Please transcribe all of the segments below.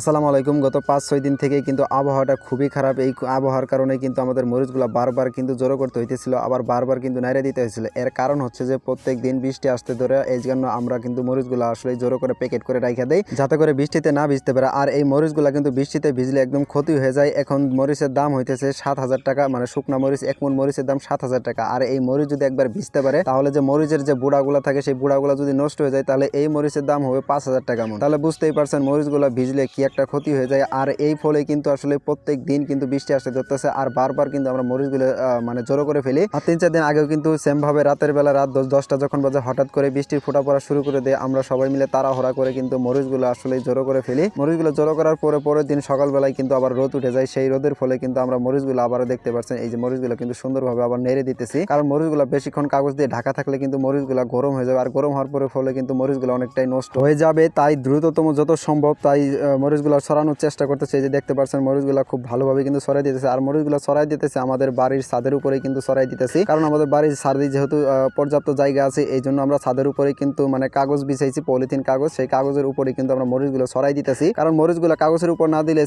আসসালামু আলাইকুম। গত পাঁচ, ছয় দিন থেকে কিন্তু আবহাওয়াটা খুবই খারাপ। এই আবহাওয়ার কারণে কিন্তু আমাদের মরিচগুলো বারবার কিন্তু জড়ো করতে হইতেছিল, আবার বারবার কিন্তু নাইরা দিতে হয়েছিল এর কারণ হচ্ছে যে, প্রত্যেক দিন বৃষ্টি আসতে ধরে এই জন্য আমরা কিন্তু মরিচগুলো আসলে জড়ো করে প্যাকেট করে রাখা দেই, যাতে করে বৃষ্টিতে না ভিজতে পারে। আর এই মরিচগুলো কিন্তু বৃষ্টিতে ভিজলে একদম ক্ষতি হয়ে যায়। এখন মরিচের দাম হইতেছে সাত হাজার টাকা মানে শুকনা মরিচ, এক মন মরিচের দাম সাত হাজার টাকা। আর এই মরিচ যদি একবার ভিজতে পারে, তাহলে যে মরিচের যে বুড়াগুলো থাকে, সেই বুড়াগুলো যদি নষ্ট হয়ে যায়, তাহলে এই মরিচের দাম হবে পাঁচ হাজার টাকা মন। তাহলে বুঝতেই পারছেন, মরিচগুলো ভিজলে কি একটা ক্ষতি হয়ে যায়। আর এই ফলে কিন্তু আসলে প্রত্যেক দিন কিন্তু বৃষ্টি আসতে ধরতেছে। আর বারবার কিন্তু আমরা মরিচগুলো মানে জড়ো করে ফেলি। আর তিন চার দিন আগেও কিন্তু সেম ভাবে রাতের বেলা রাত দশ দশটা যখন বাজে হঠাৎ করে বৃষ্টির ফোঁটা পড়া শুরু করে দেয়। আমরা সবাই মিলে তাড়াহড়া করে কিন্তু মরিচগুলো আসলে জড়ো করে ফেলি। মরিচগুলো জড়ো করার পরে পরের দিন সকালবেলায় কিন্তু আবার রোদ উঠে যায়। সেই রোদের ফলে কিন্তু আমরা মরিচগুলো আবারও দেখতে পাচ্ছেন এই যে মরিচগুলো কিন্তু সুন্দরভাবে আবার নেড়ে দিতেছি। কারণ মরিচগুলো বেশিক্ষণ কাগজ দিয়ে ঢাকা থাকলে কিন্তু মরিচগুলো গরম হয়ে যাবে। আর গরম হওয়ার পরে ফলে কিন্তু মরিচগুলো অনেকটাই নষ্ট হয়ে যাবে। তাই দ্রুততম যত সম্ভব তাই আহ, মরিচগুলো সরানোর চেষ্টা করতেছে। এই যে দেখতে পাচ্ছেন মরিচগুলো খুব ভালোভাবে কিন্তু সরাই দিতেছে। আর মরিচগুলো সরাই দিতেছে আমাদের বাড়ির ছাদের উপরে কিন্তু সরাই দিতেছি। কারণ আমাদের বাড়ির ছাদে যেহেতু পর্যাপ্ত জায়গা আছে, এই জন্য আমরা ছাদের উপরে কিন্তু মানে কাগজ বিছাইছি, পলিথিন কাগজ। সেই কাগজের উপরে কিন্তু আমরা মরিচগুলো সরাই দিতেছি। কারণ মরিচগুলো কাগজের উপর না দিলে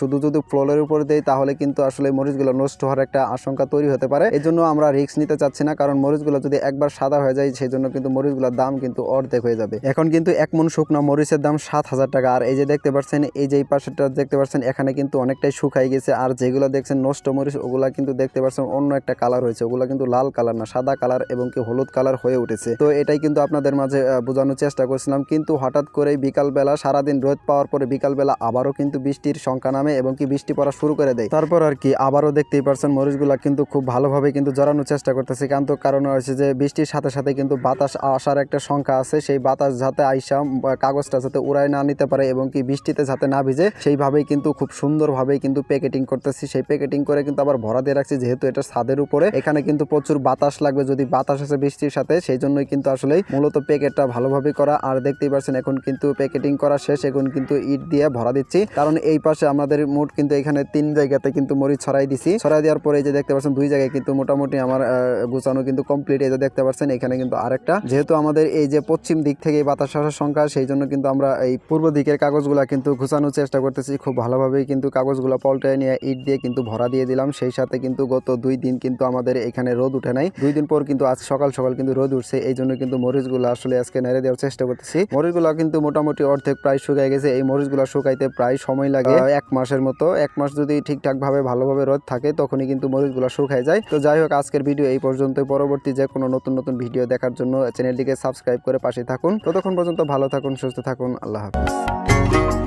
শুধু যদি ফ্লোরের উপর দেই, তাহলে কিন্তু আসলে মরিচগুলো নষ্ট হওয়ার একটা আশঙ্কা তৈরি হতে পারে। এই জন্য আমরা রিস্ক নিতে চাচ্ছি না, কারণ মরিচগুলো যদি একবার সাদা হয়ে যায়, সেই জন্য কিন্তু মরিচগুলোর দাম কিন্তু অর্ধেক হয়ে যাবে। এখন কিন্তু এক মন শুকনো মরিচের দাম সাত হাজার টাকা। আর এই যে দেখতে পাচ্ছেন এই যে এই পাশেরটা দেখতে পাচ্ছেন, এখানে কিন্তু অনেকটাই শুকাই গেছে। আর যেগুলো দেখছেন নষ্ট মরিচ, ওগুলা কিন্তু দেখতে পাচ্ছেন অন্য একটা কালার হয়েছে। ওগুলা কিন্তু লাল কালার না, সাদা কালার এবং কি হলুদ কালার হয়ে উঠেছে। তো এটাই কিন্তু আপনাদের মাঝে বোঝানোর চেষ্টা করছিলাম। কিন্তু হঠাৎ করে বিকালবেলা, সারাদিন রোদ পাওয়ার পরে বিকালবেলা আবারও কিন্তু বৃষ্টির সংখ্যা নামে এবং কি বৃষ্টি পড়া শুরু করে দেয়। তারপর আর কি আবারও দেখতেই পারছেন মরিচগুলা কিন্তু খুব ভালোভাবে কিন্তু জড়ানোর চেষ্টা করতেছে। কিন্তু কারণ হয়েছে যে, বৃষ্টির সাথে সাথে কিন্তু বাতাস আসার একটা সংখ্যা আছে। সেই বাতাস যাতে আইসা কাগজটা যাতে উড়ায় না নিতে পারে এবং কি বৃষ্টিতে যাতে না ভিজে সেইভাবেই কিন্তু খুব সুন্দরভাবেই কিন্তু প্যাকেটিং করতেছি। সেই প্যাকেটিং করে কিন্তু আবার ভরা দিয়ে রাখছি, যেহেতু এটা ছাদের উপরে। এখানে কিন্তু প্রচুর বাতাস লাগবে, যদি বাতাস আছে বৃষ্টির সাথে, সেই জন্যই কিন্তু আসলে মূলত প্যাকেটটা ভালোভাবে করা। আর দেখতেই পাচ্ছেন, এখন কিন্তু প্যাকেটিং করা শেষ, এখন কিন্তু ইট দিয়ে ভরা দিচ্ছি। কারণ এই পাশে আমাদের মোট কিন্তু এখানে তিন জায়গাতে কিন্তু মরিচ ছড়াই দিছি। ছড়াই দেওয়ার পরে যে দেখতে পাচ্ছেন, দুই জায়গায় কিন্তু মোটামুটি আমার গুছানো কিন্তু কমপ্লিট এই যে দেখতে পাচ্ছেন, এখানে কিন্তু আরেকটা। যেহেতু আমাদের এই যে পশ্চিম দিক থেকে বাতাস আসার সংখ্যা, সেই জন্য কিন্তু আমরা এই পূর্ব দিকের কাগজগুলা কিন্তু ঘুষানোর চেষ্টা করতেছি খুব ভালোভাবেই কিন্তু কাগজগুলো পল্টায় নিয়ে ইট দিয়ে কিন্তু ভরা দিয়ে দিলাম। সেই সাথে কিন্তু গত দুই দিন কিন্তু আমাদের এখানে রোদ উঠে নাই। দুই দিন পর কিন্তু আজ সকাল সকাল কিন্তু রোদ উঠছে এই জন্য কিন্তু মরিচগুলো আসলে আজকে নেড়ে দেওয়ার চেষ্টা করতেছি। মরিচগুলো কিন্তু মোটামুটি অর্ধেক প্রায় শুকায় গেছে। এই মরিচগুলো শুকাইতে প্রায় সময় লাগে এক মাসের মতো। এক মাস যদি ঠিকঠাক ভাবে ভালোভাবে রোদ থাকে তখনই কিন্তু মরিচগুলো শুকায় যায়। তো যাই হোক আজকের ভিডিও এই পর্যন্ত পরবর্তী যে কোনো নতুন নতুন ভিডিও দেখার জন্য চ্যানেলটিকে সাবস্ক্রাইব করে পাশে থাকুন। ততক্ষণ পর্যন্ত ভালো থাকুন সুস্থ থাকুন। আল্লাহ হাফিজ।